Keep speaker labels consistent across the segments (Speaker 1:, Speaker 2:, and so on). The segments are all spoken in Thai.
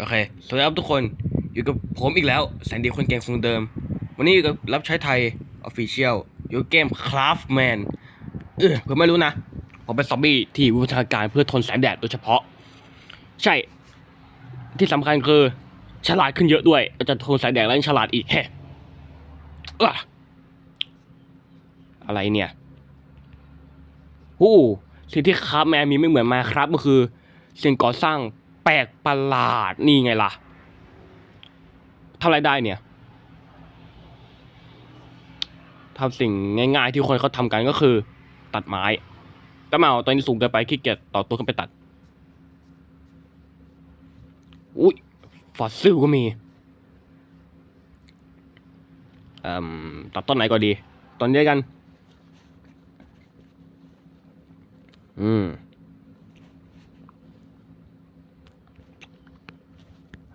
Speaker 1: โอเค สวัสดีครับทุกคน อยู่กับผมอีกแล้วแสนดีคนเก่งคงเดิม วันนี้อยู่กับรับใช้ไทย Official อยู่เกม Craftman เออเพื่อไม่รู้นะ ผมเป็นซอมบี้ที่วิวัฒนาการเพื่อทนแสงแดดโดยเฉพาะ ใช่ ที่สำคัญคือฉลาดขึ้นเยอะด้วยจะทนแสงแดดและฉลาดอีกแฮะอะไรเนี่ยหูสิ่งที่คราฟแมนมีไม่เหมือนมาครับก็คือ สิ่งก่อสร้าง ปลกประหลาดนี่ไงล่ะทำอะไรได้เนี่ยทำสิ่งง่ายๆที่คนเขาทำกันก็คือ ตัดไม้แต่ไม่เอาตอนนี้สูงเกินไปขี้เกียจต่อตัวขึ้นไปตัด อุ้ยฟอสซิลก็มีเอ่มตัดต้นไหนก็ดีต้นเดียวกัน อืม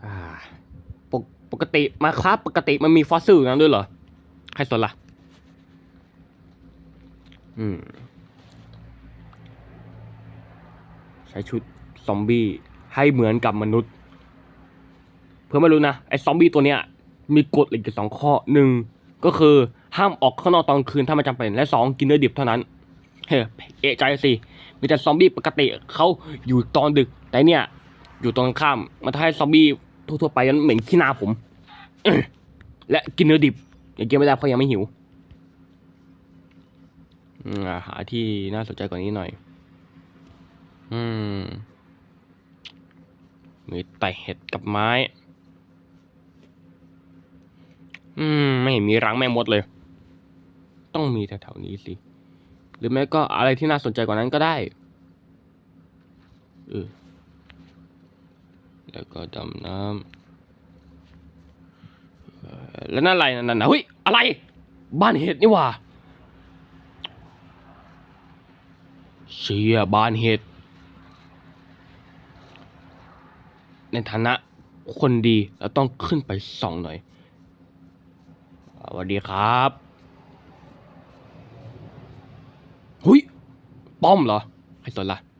Speaker 1: อ่า ปกติมาครับปกติมันมีฟอสซิ่งนั้นด้วยเหรอ ใครสนล่ะ อืม ใช้ชุดซอมบี้ให้เหมือนกับมนุษย์ เพื่อไม่รู้นะ ไอ้ซอมบี้ตัวเนี้ย มีกฎเหล็กอยู่สองข้อหนึ่งก็คือห้ามออกข้างนอกตอนคืนถ้าไม่จำเป็น และสองกินเนื้อดิบเท่านั้น เฮ้ยเอะใจสิ มีแต่ซอมบี้ปกติเขาอยู่ตอนดึก แต่เนี่ย อยู่ตรงข้าม มันทำให้ซอมบี้ ทั่วๆไปมันเหม็นขี้นาผม และกินเนื้อดิบยังกินไม่ได้เพราะยังไม่หิวหาที่น่าสนใจกว่านี้หน่อย อืม มีแต่เห็ดกับไม้ อืม ไม่เห็นมีรังแม่มดเลย ต้องมีแถวๆนี้สิ หรือไม่ก็อะไรที่น่าสนใจกว่านั้นก็ได้ เออ แล้วก็ดำน้ำแล้วนั่นอะไรนั่นน่ะเฮ้ยอะไร บ้านเห็ดนี่ว่าเชี่ยบ้านเห็ด ในฐานะคนดีเราต้องขึ้นไปส่องหน่อยสวัสดีครับหุยป้อมเหรอใครสนละ่ะ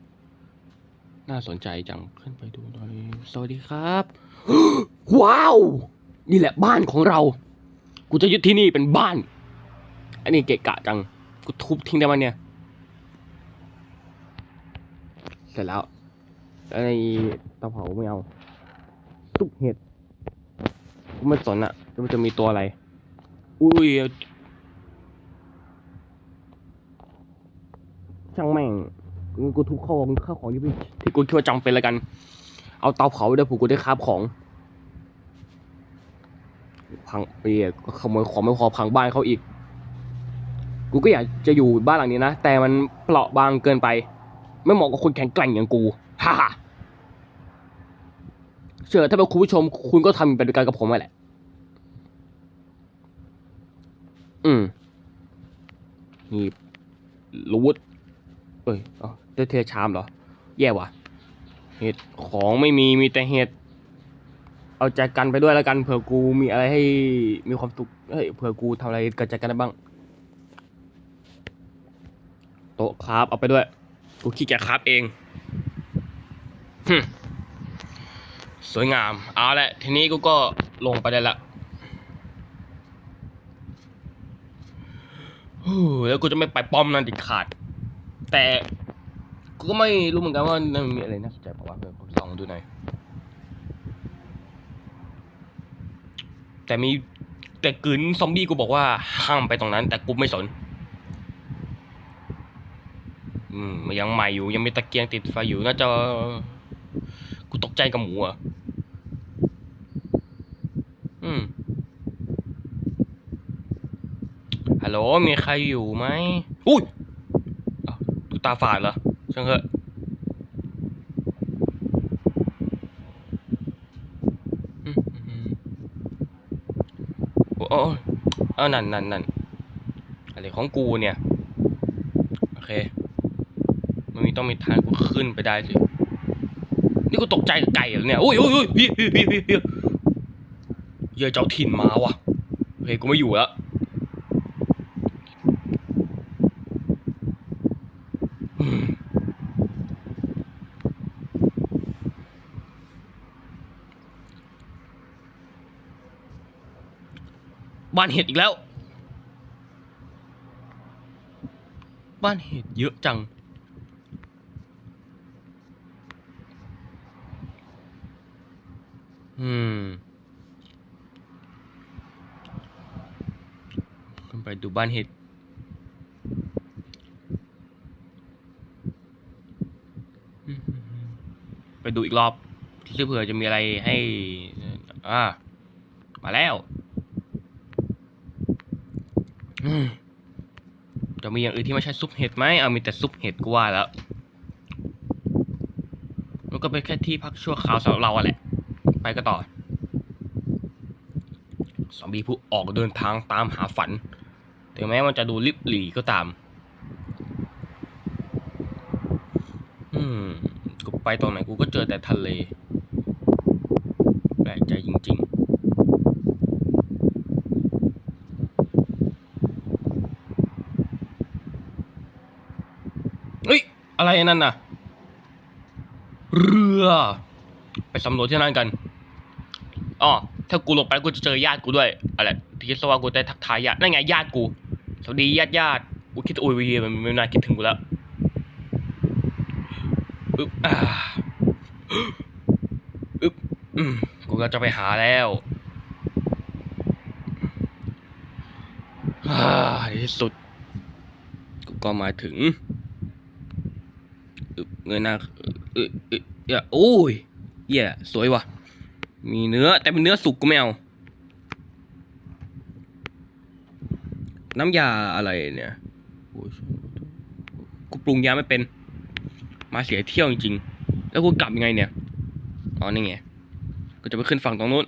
Speaker 1: น่าสนใจจังขึ้นไปดูหน่อยสวัสดีครับ ว้าว นี่แหละบ้านของเรา กูจะยึดที่นี่เป็นบ้าน อันนี้เกะกะจัง กูทุบทิ้งได้ไหมเนี่ย เสร็จแล้วแล้วในเตาเผาไม่เอาซุปเห็ดกูไม่สนอะว่ามันจะมีตัวอะไร อุ้ยช่างแม่ง กูทุบข้าวข้าวของที่พี่ที่กูคิดว่าจำเป็นแล้วกัน เอาเตาเผาไปด้วยผูกกูได้คาบของ พังเปียก็ขโมยของไม่พอพังบ้านเขาอีก กูก็อยากจะอยู่บ้านหลังนี้นะ แต่มันเปราะบางเกินไป ไม่เหมาะกับคนแข็งแกร่งอย่างกูฮ่าเชื่อถ้าเป็นคุณผู้ชม คุณก็ทำไปด้วกันกับผมแหละ อืมนี่รูดเอ้ยอ๋อ ได้เทชามเหรอ แย่ว่ะ เห็ดของไม่มีมีแต่เห็ด เอาใจกันไปด้วยแล้วกันเผื่อกูมีอะไรให้มีความสุขเฮ้ยเผื่อกูทำอะไรกับใจกันได้บ้าง โต๊ะครับเอาไปด้วย กูขี้เกียจครับเองฮึสวยงาม เอาละทีนี้กูก็ลงไปได้ละแล้วกูจะไม่ไปป้อมนั่นดิขาด แต่ กูก็ไม่รู้เหมือนกันว่ามันมีอะไรน่าสนใจเปล่าวะเดี๋ยวผมลองดูหน่อย แต่มีแต่กลืนซอมบี้กูบอกว่าห้ามไปตรงนั้น แต่กูไม่สน อืมยังใหม่อยู่ยังมีตะเกียงติดไฟอยู่น่าจะกูตกใจกับหมูอะอืมฮัลโหลมีใครอยู่ไหมอุ้ยกูตาฝาดเหรอ ช่างเถอะอืมอืมโอ้โอ้เอานั่นนั่นนั่นอะไรของกูเนี่ย โอเค มันมีต้องมีทางกูขึ้นไปได้สิ นี่กูตกใจไก่เหรอเนี่ย อุ้ยอุ้ยอุ้ยพี่พี่พี่พี่เหี้ยเจ้าถิ่นมาว่ะ โอเค กูไม่อยู่แล้ว โบ้านเห็ดอีกแล้ว บ้านเห็ดเยอะจัง อืม ขึ้นไปดูบ้านเห็ดไปดูอีกรอบเผื่อจะมีอะไรให้ อ่า มาแล้ว จะมีอย่างอื่นที่ไม่ใช่ซุปเห็ดไหมเอามีแต่ซุปเห็ดก็ว่าแล้วมันก็เป็นแค่ที่พักชั่วคราวสำหรับเราอะแหละ ไปก็ต่อซอมบี้ผู้ออกเดินทางตามหาฝัน ถึงแม้มันจะดูลิบหลีก็ตาม อืมกูไปตรงไหนกูก็เจอแต่ทะเลกใจจริงๆ เฮ้ย อะไรนั่นน่ะ เรือ ไปสำรวจที่นั่นกันอ๋อถ้ากูลงไปกูจะเจอญาติกูด้วย อะไรที่คิดซะว่ากูได้ทักทายญาตินั่นไงญาติกู สวัสดีญาติญาติกูคิดโอ้ยวีมันไม่น่าคิดถึงกูแล้วอึ๊บอ่าอึ๊บอืมกูก็จะไปหาแล้วอ่าที่สุด กูก็มาถึง เงยหน้าเออเออเออโอ้ยเหี้ย่สวยว่ะ มีเนื้อแต่เป็นเนื้อสุกกูไม่เอาน้ำยาอะไรเนี่ยกูปรุงยาไม่เป็น มาเสียเที่ยวจริงๆ แล้วกูกลับยังไงเนี่ย อ๋อ นี่ไงกูจะไปขึ้นฝั่งตรงนู้น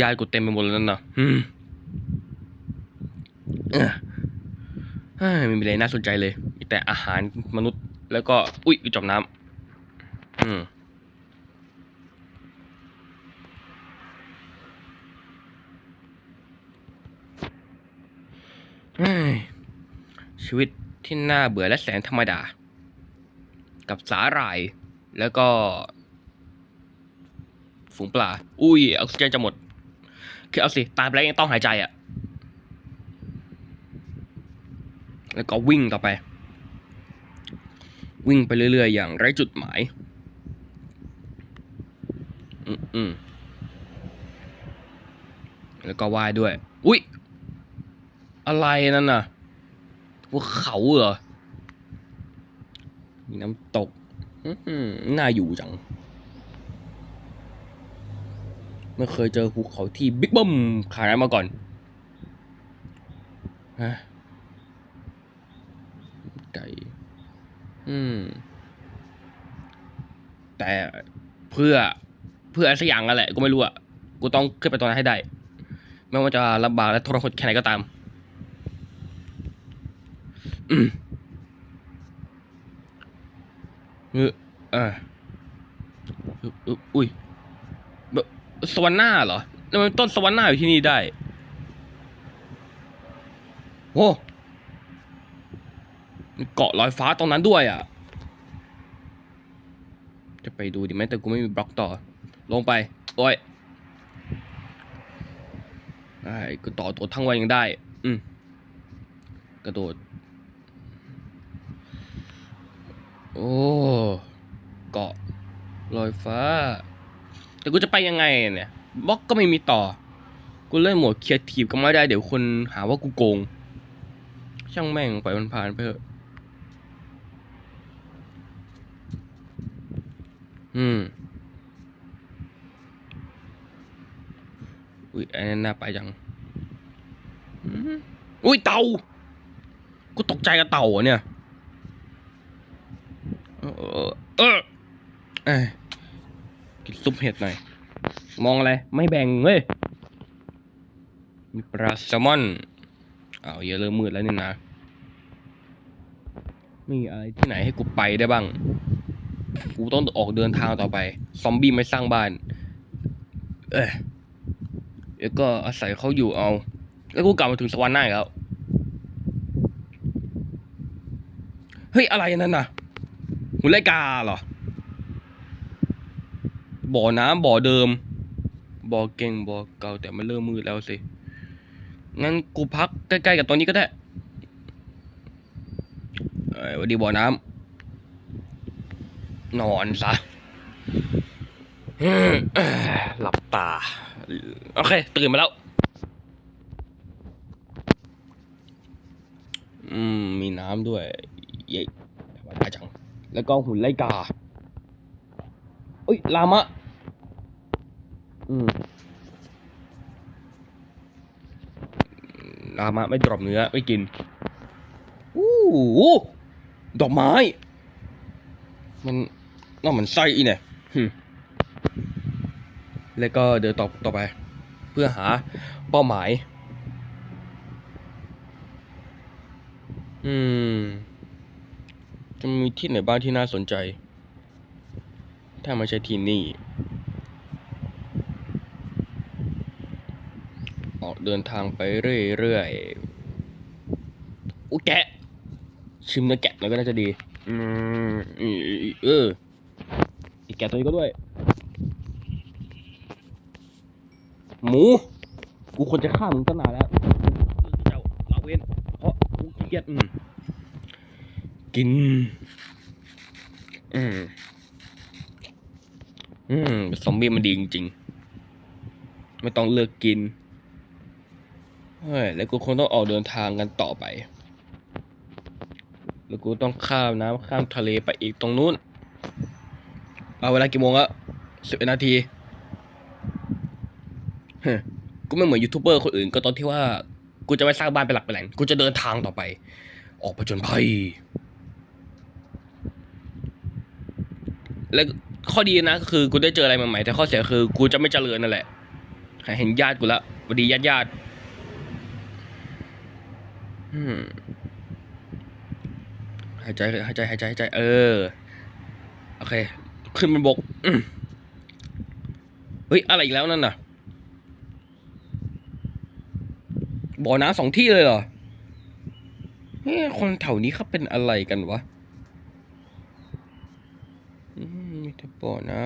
Speaker 1: ยายๆกูเต็มไปหมดแล้วนั่นนะอืมเออไม่มีอะไรน่าสนใจเลย มีแต่อาหารมนุษย์ แล้วก็อุ้ยจมน้ำอืมชีวิตที่น่าเบื่อและแสนธรรมดา กับสาหร่าย แล้วก็ ฝูงปลา อุ้ยออกซิเจนจะหมด คือเอาสิ ตายไปแล้วยังต้องหายใจอะ่ะ แล้วก็วิ่งต่อไป วิ่งไปเรื่อยๆ อย่างไร้จุดหมาย อืมอืมแล้วก็ว่ายด้วย อุ้ยอะไรนั่นน่ะภูเขาเหรอ มีน้ำตก อืมน่าอยู่จัง ไม่เคยเจอภูเขาที่บิ๊กบึ้มขนาดมาก่อนฮะไก่ อืม แต่เพื่อเพื่ออะไรสักอย่างนั่นแหละ กูไม่รู้อะ กูต้องขึ้นไปตรงนั้นให้ได้ ไม่ว่าจะลำบากและทรหดแค่ไหนก็ตาม อืมเอออ่าอุ้ยสวรรค์หน้าเหรอแล้วมันต้นสวรรค์หน้าอยู่ที่นี่ได้ โอ้ เกาะลอยฟ้าตรงนั้นด้วยอะ จะไปดูดิไหมแต่กูไม่มีบล็อกต่อ ลงไป โอ้ยไอ้กูต่อตัวทั้งวันยังได้ อืมกระโดด โอ้เกาะลอยฟ้า แต่กูจะไปยังไงเนี่ยบล็อกก็ไม่มีต่อ กูเล่นโหมดเครีเอทีฟก็ไม่ได้เดี๋ยวคนหาว่ากูโกง ช่างแม่งปล่อยมันผ่านไปเถอะ อืมอุ้ยอันนั้นน่าไปจังอืมอุ้ยเต่ากูตกใจกับเต่าเหรอเนี่ย เออเออเอ้ยกินซุปเห็ดหน่อย มองอะไร ไม่แบ่งเว้ย มีปลาแซลมอนอ้าวเยอะเริ่มมืดแล้วนี่นะ มีอะไรที่ไหนให้กูไปได้บ้าง กูต้องออกเดินทางต่อไป ซอมบี้ไม่สร้างบ้าน เอ้ยเดี๋ยวก็อาศัยเขาอยู่เอา แล้วกูกลับมาถึงสวรรค์หน้าแล้ว เฮ้ย อะไรนั่นน่ะหุ่นไล่กาเหรอ บ่อน้ำบ่อเดิม บ่อเก่งบ่อเก่าแต่มันเริ่มมืดแล้วสิ งั้นกูพักใกล้ๆกับตัวนี้ก็ได้เอ้ยวันดีบ่อน้ำ นอนซะหลับตา โอเค ตื่นมาแล้ว อืม มีน้ำด้วย เย้สบาใจจัง แล้วก็หุ่นไล่กาเอ้ย ลามะ อืม ลามะไม่ดรอปเนื้อ ไม่กิน อู้หูดอกไม้ มัน น่ามันไส้อีเนี่ยหึแล้วก็เดินต่อต่อไป เพื่อหาเป้าหมาย อืม จะมีที่ไหนบ้างที่น่าสนใจ ถ้าไม่ใช่ที่นี่ ออกเดินทางไปเรื่อยๆอุยแกะ ชิมเนื้อแกะหน่อยก็น่าจะดี อืมอืมเออ อีกแกะตัวนี้ก็ด้วย หมู กูควรจะฆ่ามึงตั้งนานแล้วเจ้าลาเวนเพราะกูขี้เกียจอืมกิน อืม อืมซอมบี้มันดีจริงๆ ไม่ต้องเลือกกิน เฮ้ย แล้วกูคงต้องออกเดินทางกันต่อไป แล้วกูต้องข้ามน้ำข้ามทะเลไปอีกตรงนู้น เอาเวลากี่โมงอะสิบนาทีกูไม่เหมือนยูทูบเบอร์คนอื่น ก็ตอนที่ว่า กูจะไม่สร้างบ้านเป็นหลักเป็นแหล่งกูจะเดินทางต่อไป ออกไปจนภัยและข้อดีนะก็คือกูได้เจออะไรใหม่ๆแต่ข้อเสียคือ กูจะไม่เจริญนั่นแหละเห็นญาติกูละวัสดีญาติญาติอืมหายใจหายใจหายใจหายใจ เออ โอเค ขึ้นบนบกอืมเฮ้ย อะไรอีกแล้วนั่นน่ะ บ่อน้ำสองที่เลยเหรอเฮ้ยคนแถวนี้เขาเป็นอะไรกันวะอืมมีแต่บ่อน้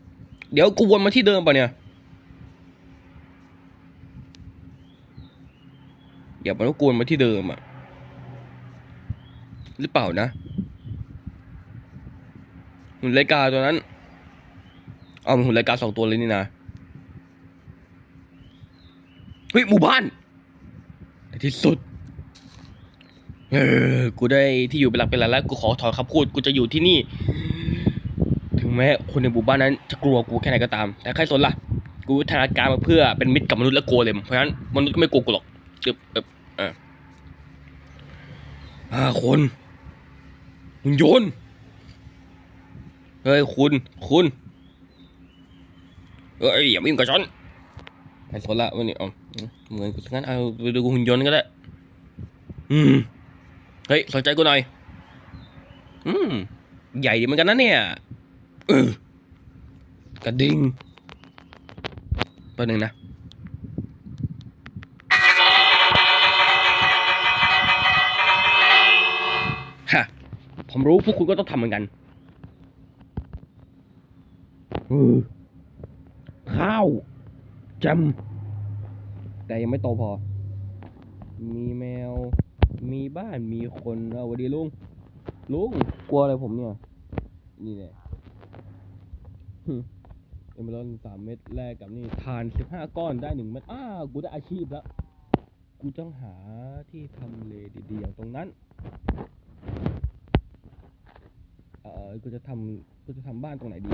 Speaker 1: ำเดี๋ยวกูวนมาที่เดิมป่ะเนี่ย อย่าบอกว่ากวนมาที่เดิมอะหรือเปล่านะ หุ่นรายกาตัวนั้นเอาหุ่นรายกาสองตัวเลยนี่นะเฮ้ยหมู่บ้านในที่สุดเออกูได้ที่อยู่เป็นหลักเป็นแหล่งแล้วกูขอถอนคำพูดกูจะอยู่ที่นี่ ถึงแม้คนในหมู่บ้านนั้นจะกลัวกูแค่ไหนก็ตาม แต่ใครสนล่ะ กูทยาการมาเพื่อเป็นมิตรกับมนุษย์และโกเลมเพราะฉะนั้นมนุษย์ก็ไม่กลัวกูหรอกเอบเอบเออห้าคนหุ่นยนต์ เฮ้ยคุณคุณเอ้ยอย่ามายุ่งกับฉันใครสนละวันนี้เออเหมือนกูทั้งนั้นเอาไปดูหุ่นยนต์ก็ได้อืมเฮ้ยสนใจกูหน่อยอืมใหญ่ดีเหมือนกันนะเนี่ยกระดิ่งแป๊บนึงนะฮะผมรู้พวกคุณก็ต้องทำเหมือนกัน เออข้าวจำแต่ยังไม่โตพอ มีแมว มีบ้านมีคนเอาสวัสดีลุง ลุง กลัวอะไรผมเนี่ย นี่แหละเอมเบอร์สามเม็ดแรกกับนี่ทานสิบห้าก้อนได้หนึ่งเม็ดอ้ากูได้อาชีพแล้ว กูต้องหาที่ทำเลดีๆอย่างตรงนั้น เออกูจะทำกูจะทำบ้านตรงไหนดี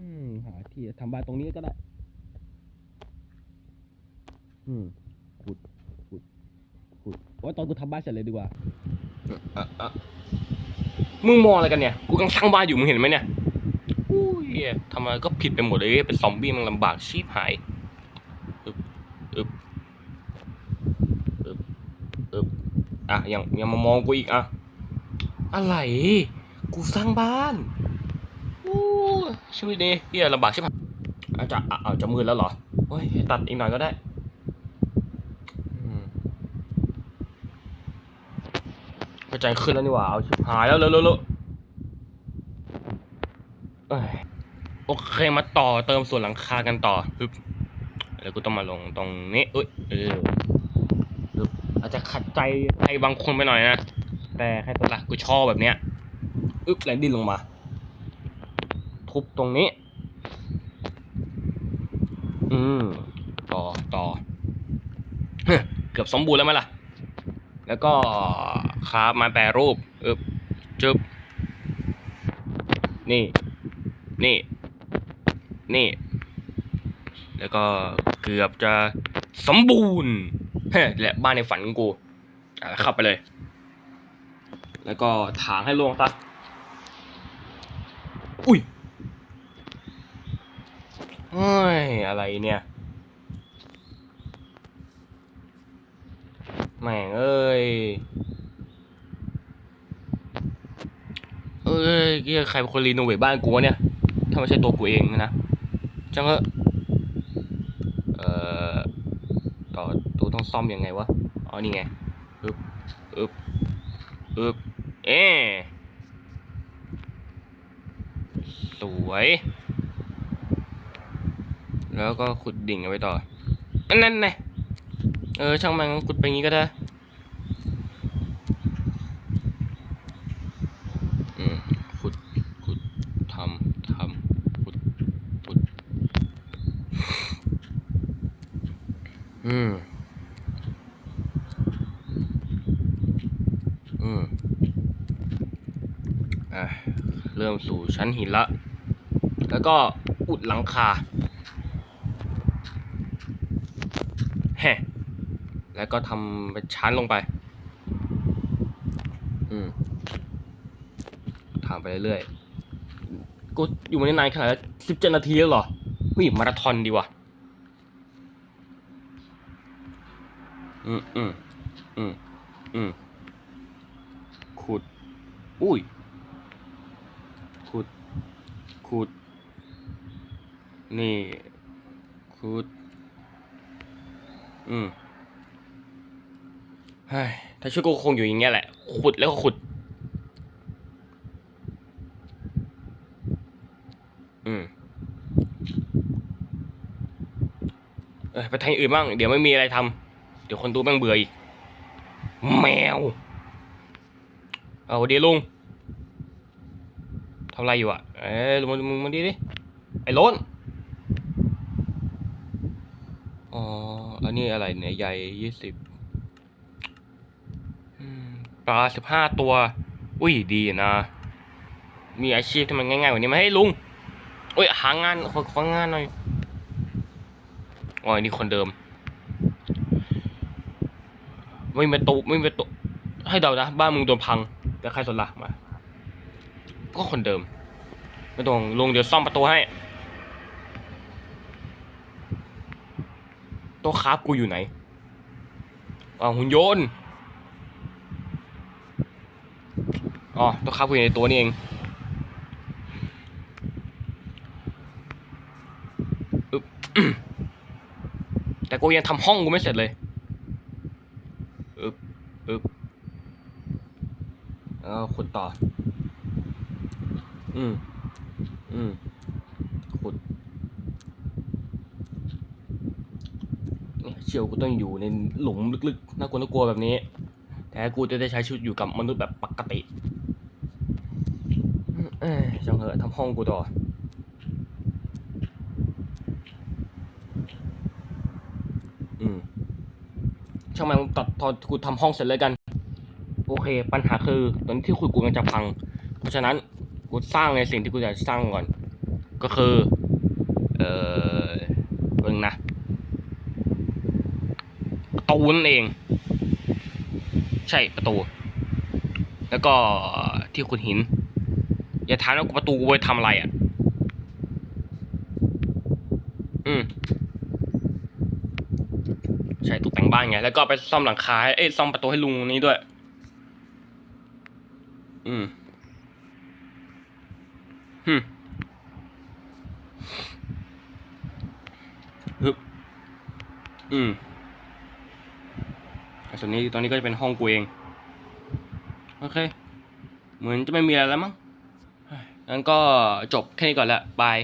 Speaker 1: อืมหาที่ทำบ้านตรงนี้ก็ได้ อืมขุดขุดขุดว่าตอนกูทำบ้านเสร็จเลยดีกว่าอะอะมึงมองอะไรกันเนี่ย กูกำลังสร้างบ้านอยู่มึงเห็นไหมเนี่ยอุ้ยเหี้ยทำอะไรก็ผิดไปหมดเลยเป็นซอมบี้มันลำบากชีพหายอึบอึบอึบอึบอะยังยังมามองกูอีกอะอะไร กูสร้างบ้าน ชีวิตดีเฮียลำบากใช่ไหมอาจจะเอาจะมืดแล้วเหรอโอ้ยตัดอีกหน่อยก็ได้อืมหัวใจขึ้นแล้วนี่หว่าเอาหายแล้วเร็วเร็วเร็วเอ้ยโอเคมาต่อเติมส่วนหลังคากันต่อฮึบแล้วกูต้องมาลงตรงนี้เอ้ยเออปึ๊บอาจจะขัดใจใครบางคนไปหน่อยนะ แต่ใครตัวละกูชอบแบบเนี้ยอึ๊บแล้วดิ้นลงมา ทุบตรงนี้ อืม ต่อต่อ เกือบสมบูรณ์แล้วไหมล่ะ แล้วก็คราบมาแปรรูปอึบจึบนี่ นี่ นี่ แล้วก็เกือบจะสมบูรณ์และบ้านในฝันของกูอะเข้าไปเลย แล้วก็ถางให้ลงซะอุ้ย เฮ้ย อะไรเนี่ย แม่งเอ้ย เอ้ยเกียใครเป็นคนรีโนเวทบ้านกูวะเนี่ย ถ้าไม่ใช่ตัวกูเองนะจังเถอะเอ่อ ต่อตัวต้องซ่อมยังไงวะ อ๋อ นี่ไงอึบอึบอึบเอ๊สวย แล้วก็ขุดดิ่งเอาไว้ต่อนนั้นไงเออช่างมันขุดไปงี้ก็ได้อืขุดขุดทำทำขุดขุดอืมอืมอะเริ่มสู่ชั้นหินละ แล้วก็อุดหลังคา แฮแล้วก็ทำเป็นชั้นลงไป อืมทำไปเรื่อยๆ กูอยู่มาได้นานขนาดสิบเจ็ดนาทีแล้วเหรอเฮ้ยมาราธอนดีว่ะ อืมอืมอืมอืมขุด อุ้ย ขุด ขุด นี่ ขุด อืมเฮ้ยถ้าช่วยกูคงอยู่อย่างเงี้ยแหละ ขุดแล้วก็ขุด อืมเออไปทางอื่นบ้าง เดี๋ยวไม่มีอะไรทำเดี๋ยวคนดูแม่งเบื่ออีก แมว เอาดีลุงทำอะไรอยู่อะ เอ้ยลุงมึงมาดีดิ ไอ้ล้น อ๋อ อันนี้อะไรเนี่ยใหญ่ยี่สิบปลาสิบห้าตัว อุ้ยดีนะ มีอาชีพที่มันง่ายๆกว่านี้ไหมาให้ลุงอุ้ยหางานขอของานหน่อยอ๋อนี่คนเดิม ไม่มีประตูไม่มีประตูให้เดานะบ้านมึงโดนพังแต่ใครสนละมา ก็คนเดิมไม่ต้องลุงเดี๋ยวซ่อมประตูให้ ตัวคราฟกูอยู่ไหนอ๋อหุ่นยนต์อ๋อตัวคราฟกูอยู่ในตัวนี่เองอึบแต่กูยังทำห้องกูไม่เสร็จเลยอึ๊บอึ๊บแล้วขุดต่อ อืมอืม ขุด เนี่ยเชียวกูต้องอยู่ในหลุมลึกๆน่ากลัวน่ากลัวแบบนี้ แต่กูจะได้ใช้ชีวิตอยู่กับมนุษย์แบบปกติเอ้ยจังเหอะทำห้องกูต่ออืมช่างมันตัดตอนกูทำห้องเสร็จเลยกัน โอเค ปัญหาคือตอนที่คุยกูมันจะพัง เพราะฉะนั้นกูสร้างในสิ่งที่กูจะสร้างก่อน ก็คือ เออเบิ่งนะ ประ ตูนั่นเอง ใช่ประตู แล้วก็ที่ขุดหิน อย่าถามว่าประตูกูไปทำอะไรอะ อืมใช่ตกแต่งบ้านไง แล้วก็ไปซ่อมหลังคาเอ้ยซ่อมประตูให้ลุงนี้ด้วย อืมฮึมฮึอืม ส่วนนี้ตอนนี้ก็จะเป็นห้องกูเอง โอเค เหมือนจะไม่มีอะไรแล้วมั้งงั้นก็จบแค่นี้ก่อนละบาย